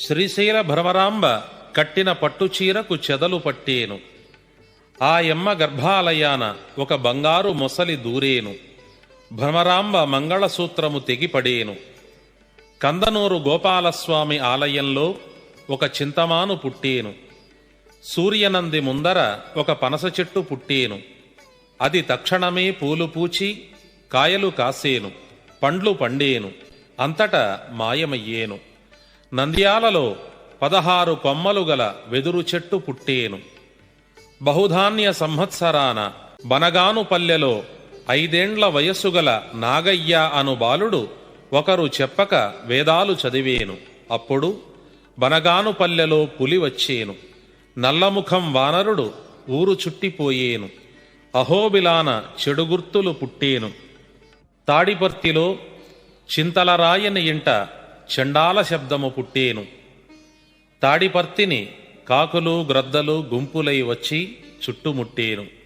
శ్రీశైల భ్రమరాంబ కట్టిన పట్టుచీరకు చెదలు పట్టేను. ఆ యమ్మ గర్భాలయాన ఒక బంగారు మొసలి దూరేను. భ్రమరాంబ మంగళసూత్రము తెగిపడేను. కందనూరు గోపాలస్వామి ఆలయంలో ఒక చింతమాను పుట్టేను. సూర్యనంది ముందర ఒక పనస చెట్టు పుట్టేను. అది తక్షణమే పూలు పూచి కాయలు కాసేను. పండ్లు పండేను. అంతటా మాయమయ్యేను. నంద్యాలలో పదహారు కొమ్మలు గల వెదురు చెట్టు పుట్టేను. బహుధాన్య సంవత్సరాన బనగాను పల్లెలో ఐదేండ్ల వయస్సు గల నాగయ్య అను బాలుడు ఒకరు చెప్పక వేదాలు చదివేను. అప్పుడు బనగాను పల్లెలో పులి వచ్చేను. నల్లముఖం వానరుడు ఊరు చుట్టిపోయేను. అహోబిలాన చెడుగుర్తులు పుట్టేను. తాడిపర్తిలో చింతలరాయని ఇంట చండాల శబ్దము పుట్టేను. తాడిపర్తిని కాకులు గ్రద్దలు గుంపులై వచ్చి చుట్టుముట్టేను.